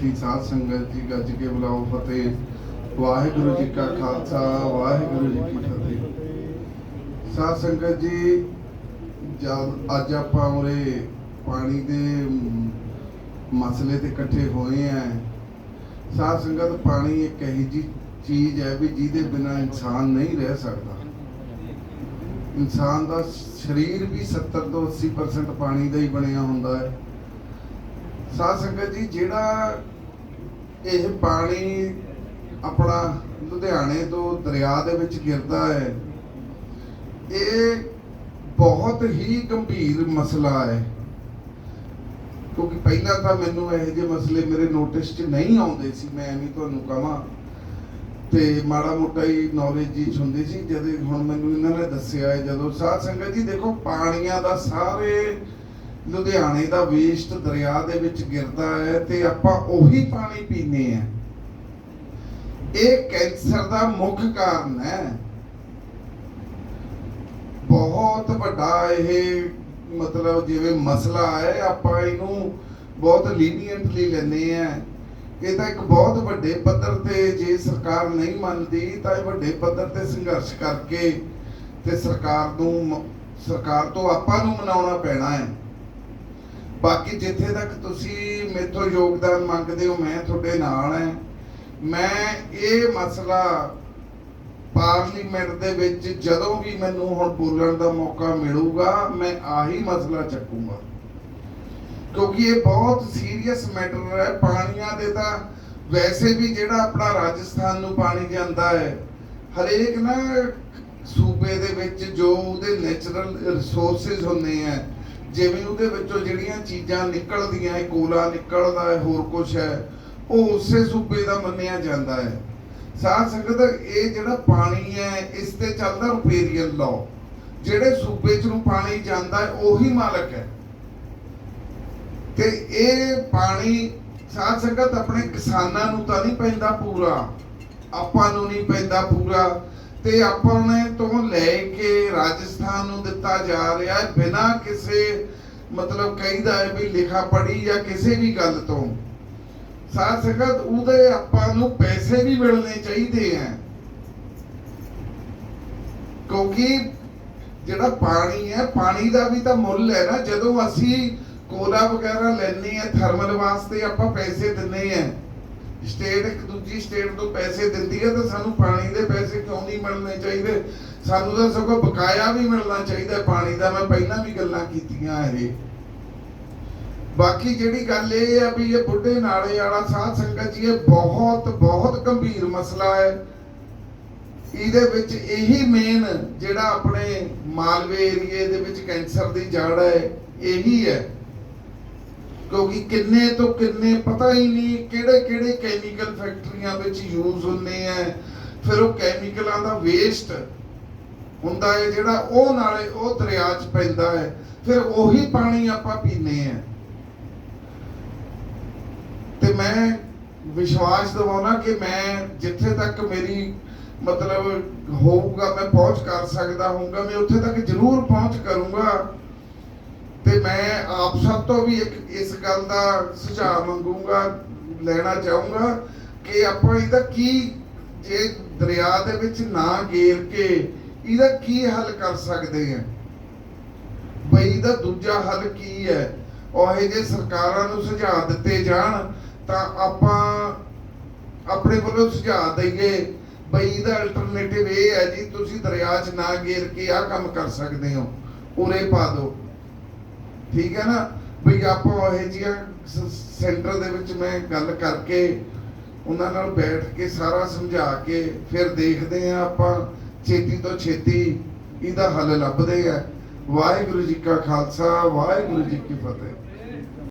ਬੈਠੀ ਸਾਧ ਸੰਗਤ ਜੀ ਗੱਜ ਕੇ ਬੁਲਾਓ ਫਤਿਹ। ਵਾਹਿਗੁਰੂ ਜੀ ਕਾ ਖਾਲਸਾ, ਵਾਹਿਗੁਰੂ ਜੀ ਕੀ ਫਤਿਹ। ਸਾਧ ਸੰਗਤ ਜੀ, ਜਦ ਅੱਜ ਆਪਾਂ ਉਰੇ ਪਾਣੀ ਦੇ ਮਸਲੇ ਤੇ ਇਕੱਠੇ ਹੋਏ ਆ, ਸਾਧ ਸੰਗਤ ਪਾਣੀ ਇੱਕ ਇਹੀ ਜੀ ਚੀਜ਼ ਹੈ ਵੀ ਜਿਹਦੇ ਬਿਨਾ ਇਨਸਾਨ ਨਹੀਂ ਰਹਿ ਸਕਦਾ। ਇਨਸਾਨ ਦਾ ਸਰੀਰ ਵੀ 70 ਤੋਂ 80% ਪਾਣੀ ਦਾ ਹੀ ਬਣਿਆ ਹੁੰਦਾ ਹੈ। ਸਾਧ ਸੰਗਤ ਜੀ, ਜਿਹੜਾ ਇਹ ਪਾਣੀ ਆਪਣਾ ਲੁਧਿਆਣੇ ਤੋਂ ਦਰਿਆ ਦੇ ਵਿੱਚ ਗਿਰਦਾ ਹੈ। ਇਹ ਬਹੁਤ ਹੀ ਗੰਭੀਰ ਮਸਲਾ ਹੈ। ਕਿਉਂਕਿ ਪਹਿਲਾਂ ਤਾਂ ਮੈਨੂੰ ਇਹੋ ਜਿਹੇ ਮਸਲੇ ਮੇਰੇ ਨੋਟਿਸ 'ਚ ਨਹੀਂ ਆਉਂਦੇ ਸੀ, ਮੈਂ ਐਵੇਂ ਤੁਹਾਨੂੰ ਕਹਾਂ। ਤੇ ਮਾੜਾ ਮੋਟਾ ਹੀ ਨੌਲੇਜ ਜੀ ਹੁੰਦੀ ਸੀ, ਜਦੋਂ ਹੁਣ ਮੈਨੂੰ ਇਹਨਾਂ ਨੇ ਦੱਸਿਆ ਜਦੋਂ ਸਾਧ ਸੰਗਤ ਜੀ ਦੇਖੋ, ਪਾਣੀਆਂ ਦਾ ਸਾਰੇ ਲੁਧਿਆਣੇ ਦਾ ਵੇਸਟ ਦਰਿਆ ਦੇ ਵਿੱਚ ਗਿਰਦਾ ਹੈ ਤੇ ਆਪਾਂ ਉਹੀ ਪਾਣੀ ਪੀਨੇ ਆ ਇਹ ਕੈਂਸਰ ਦਾ ਮੁੱਖ ਕਾਰਨ ਹੈ। ਬਹੁਤ ਵੱਡਾ ਇਹ ਮਤਲਬ ਜਿਵੇਂ ਮਸਲਾ ਹੈ, ਆਪਾਂ ਇਹਨੂੰ ਬਹੁਤ ਲੀਨੀਅੰਟਲੀ ਲੈਂਦੇ ਆ ਇਹ ਤਾਂ ਇੱਕ ਬਹੁਤ ਵੱਡੇ ਪੱਧਰ ਤੇ ਜੇ ਸਰਕਾਰ ਨਹੀਂ ਮੰਨਦੀ, ਤਾਂ ਇਹ ਵੱਡੇ ਪੱਧਰ ਤੇ ਸੰਘਰਸ਼ ਕਰਕੇ ਤੇ ਸਰਕਾਰ ਨੂੰ ਸਰਕਾਰ ਤੋਂ ਆਪਾਂ ਨੂੰ ਮਨਾਉਣਾ ਪੈਣਾ ਹੈ। ਬਾਕੀ ਜਿੱਥੇ ਤੱਕ ਤੁਸੀਂ ਮੇਥੋਂ ਯੋਗਦਾਨ ਮੰਗਦੇ ਹੋ, ਮੈਂ ਤੁਹਾਡੇ ਨਾਲ ਹਾਂ। ਮੈਂ ਇਹ ਮਸਲਾ ਪਾਰਲੀਮੈਂਟ ਦੇ ਵਿੱਚ ਜਦੋਂ ਵੀ ਮੈਨੂੰ ਹੁਣ ਬੋਲਣ ਦਾ ਮੌਕਾ ਮਿਲੂਗਾ, ਮੈਂ ਆਹੀ ਮਸਲਾ ਚੱਕੂਗਾ। ਕਿਉਂਕਿ ਇਹ ਬਹੁਤ ਸੀਰੀਅਸ ਮੈਟਰ ਹੈ। ਪਾਣੀਆਂ ਦੇ ਤਾਂ ਵੈਸੇ ਵੀ ਜਿਹੜਾ ਆਪਣਾ ਰਾਜਸਥਾਨ ਨੂੰ ਪਾਣੀ ਜਾਂਦਾ ਹੈ, ਹਰੇਕ ਨਾ ਸੂਬੇ ਦੇ ਵਿੱਚ ਜੋ ਉਹਦੇ ਨੇਚਰਲ ਰਿਸੋਰਸਸ ਹੁੰਦੇ ਆ ਜਿਵੇਂ ਉਹਦੇ ਵਿੱਚੋਂ ਜਿਹੜੀਆਂ ਚੀਜ਼ਾਂ ਨਿਕਲਦੀਆਂ ਹੈ ਕੋਲਾ ਨਿਕਲਦਾ ਹੈ, ਹੋਰ ਕੁਝ ਹੈ, ਉਹ ਉਸੇ ਸੂਬੇ ਦਾ ਮੰਨਿਆ ਜਾਂਦਾ ਹੈ। ਸਾਧ ਸੰਗਤ, ਇਹ ਜਿਹੜਾ ਪਾਣੀ ਹੈ, ਇਸ ਤੇ ਚੱਲਦਾ ਰੁਪੇਰੀਅਨ ਲਾਅ ਜਿਹੜੇ ਸੂਬੇ ਚ ਨੂੰ ਪਾਣੀ ਜਾਂਦਾ ਹੈ, ਉਹੀ ਮਾਲਕ ਹੈ। ਤੇ ਇਹ ਪਾਣੀ ਸਾਧ ਸੰਗਤ ਆਪਣੇ ਕਿਸਾਨਾਂ ਨੂੰ ਤਾਂ ਨਹੀਂ ਪੈਂਦਾ ਪੂਰਾ, ਆਪਾਂ ਨੂੰ ਨਹੀਂ ਪੈਂਦਾ ਪੂਰਾ। ਤੇ ਆਪਾਂ ਤੋਂ ਲੈ ਕੇ ਰਾਜਸਥਾਨ ਨੂੰ ਦਿੱਤਾ ਜਾ ਰਿਹਾ ਹੈ, ਬਿਨਾਂ ਕਿਸੇ ਮਤਲਬ ਕਹੀਦਾ ਹੈ ਵੀ ਲਿਖਾ ਪੜੀ ਜਾਂ ਕਿਸੇ ਵੀ ਗੱਲ ਤੋਂ। ਸਾਧ ਸੰਗਤ, ਉਹਦੇ ਆਪਾਂ ਨੂੰ ਪੈਸੇ ਵੀ ਮਿਲਣੇ ਚਾਹੀਦੇ ਆ ਕਿਉਂਕਿ ਜਿਹੜਾ ਪਾਣੀ ਹੈ, ਪਾਣੀ ਦਾ ਵੀ ਤਾਂ ਮੁੱਲ ਹੈ ਨਾ, ਜਦੋਂ ਅਸੀਂ ਕੋਲਾ ਵਗੈਰਾ ਲੈਣੇ ਆ ਥਰਮਲ ਵਾਸਤੇ ਆਪਾਂ ਪੈਸੇ ਦਿੰਨੇ ਆ ਸਟੇਟ ਇੱਕ ਦੂਜੀ ਸਟੇਟ ਤੋਂ ਪੈਸੇ ਦਿੰਦੀ ਹੈ ਤਾਂ ਸਾਨੂੰ ਪਾਣੀ ਦੇ ਪੈਸੇ ਕਿਉਂ ਨਹੀਂ ਮਿਲਣੇ ਚਾਹੀਦੇ? ਸਾਨੂੰ ਤਾਂ ਸਗੋਂ ਬਕਾਇਆ ਵੀ ਮਿਲਣਾ ਚਾਹੀਦਾ ਪਾਣੀ ਦਾ। ਮੈਂ ਪਹਿਲਾਂ ਵੀ ਗੱਲਾਂ ਕੀਤੀਆਂ ਇਹ। ਬਾਕੀ ਜਿਹੜੀ ਗੱਲ ਇਹ ਆ ਵੀ ਇਹ ਬੁੱਢੇ ਨਾਲੇ ਵਾਲਾ ਸਾਧ ਸੰਗਤ ਜੀ, ਇਹ ਬਹੁਤ ਬਹੁਤ ਗੰਭੀਰ ਮਸਲਾ ਹੈ। ਇਹਦੇ ਵਿੱਚ ਇਹੀ ਮੇਨ ਜਿਹੜਾ ਆਪਣੇ ਮਾਲਵੇ ਏਰੀਏ ਦੇ ਵਿੱਚ ਕੈਂਸਰ ਦੀ ਜੜ ਹੈ, ਇਹੀ ਹੈ। ਕਿਉਂਕਿ ਕਿੰਨੇ ਤੋਂ ਕਿੰਨੇ ਪਤਾ ਹੀ ਨਹੀਂ ਕਿਹੜੇ ਕਿਹੜੇ ਕੈਮੀਕਲ ਫੈਕਟਰੀਆਂ ਵਿੱਚ ਯੂਜ਼ ਹੁੰਦੇ ਆ। ਫਿਰ ਉਹ ਕੈਮੀਕਲਾਂ ਦਾ ਵੇਸਟ ਹੁੰਦਾ ਹੈ ਜਿਹੜਾ ਉਹ ਨਾਲੇ ਉਹ ਦਰਿਆ 'ਚ ਪੈਂਦਾ ਹੈ। ਫਿਰ ਉਹੀ ਪਾਣੀ ਆਪਾਂ ਪੀਨੇ ਆ ਤੇ ਮੈਂ ਵਿਸ਼ਵਾਸ ਦਿਵਾਉਣਾ ਕਿ ਮੈਂ ਜਿੱਥੇ ਤੱਕ ਮੇਰੀ ਮਤਲਬ ਹੋਊਗਾ, ਮੈਂ ਪਹੁੰਚ ਕਰ ਸਕਦਾ ਹੋਊਗਾ, ਮੈਂ ਉੱਥੇ ਤੱਕ ਜ਼ਰੂਰ ਪਹੁੰਚ ਕਰੂੰਗਾ। ਤੇ ਮੈਂ ਆਪ ਸਭ ਤੋਂ ਵੀ ਇੱਕ ਇਸ ਗੱਲ ਦਾ ਸੁਝਾਅ ਮੰਗੂੰਗਾ, ਲੈਣਾ ਚਾਹੂੰਗਾ ਕਿ ਆਪਾਂ ਇਹਦਾ ਕੀ ਜੇ ਦਰਿਆ ਦੇ ਵਿੱਚ ਨਾ ਗੇਰ ਕੇ ਇਹਦਾ ਕੀ ਹੱਲ ਕਰ ਸਕਦੇ ਹਾਂ? ਬਈ ਇਹਦਾ ਦੂਜਾ ਹੱਲ ਕੀ ਹੈ? ਉਹ ਇਹ ਜੇ ਸਰਕਾਰਾਂ ਨੂੰ ਸੁਝਾਅ ਦਿੱਤੇ ਜਾਣ, ਤਾਂ ਆਪਾਂ ਆਪਣੇ ਵੱਲੋਂ ਸੁਝਾਅ ਦਈਏ, ਬਈ ਇਹਦਾ ਅਲਟਰਨੇਟਿਵ ਇਹ ਹੈ ਜੀ, ਤੁਸੀਂ ਦਰਿਆ 'ਚ ਨਾ ਗੇਰ ਕੇ ਆਹ ਕੰਮ ਕਰ ਸਕਦੇ ਹੋ, ਉਰੇ ਪਾ ਦਿਓ। ਠੀਕ ਹੈ ਨਾ? ਵੀ ਆਪਾਂ ਇਹ ਜੀਆਂ ਸੈਂਟਰ ਦੇ ਵਿੱਚ ਮੈਂ ਗੱਲ ਕਰਕੇ ਉਹਨਾਂ ਨਾਲ ਬੈਠ ਕੇ ਸਾਰਾ ਸਮਝਾ ਕੇ ਫਿਰ ਦੇਖਦੇ ਆ ਆਪਾਂ ਛੇਤੀ ਤੋਂ ਛੇਤੀ ਇਹਦਾ ਹੱਲ ਲੱਭਦੇ ਆ। ਵਾਹਿਗੁਰੂ ਜੀ ਕਾ ਖਾਲਸਾ, ਵਾਹਿਗੁਰੂ ਜੀ ਕੀ ਫਤਿਹ।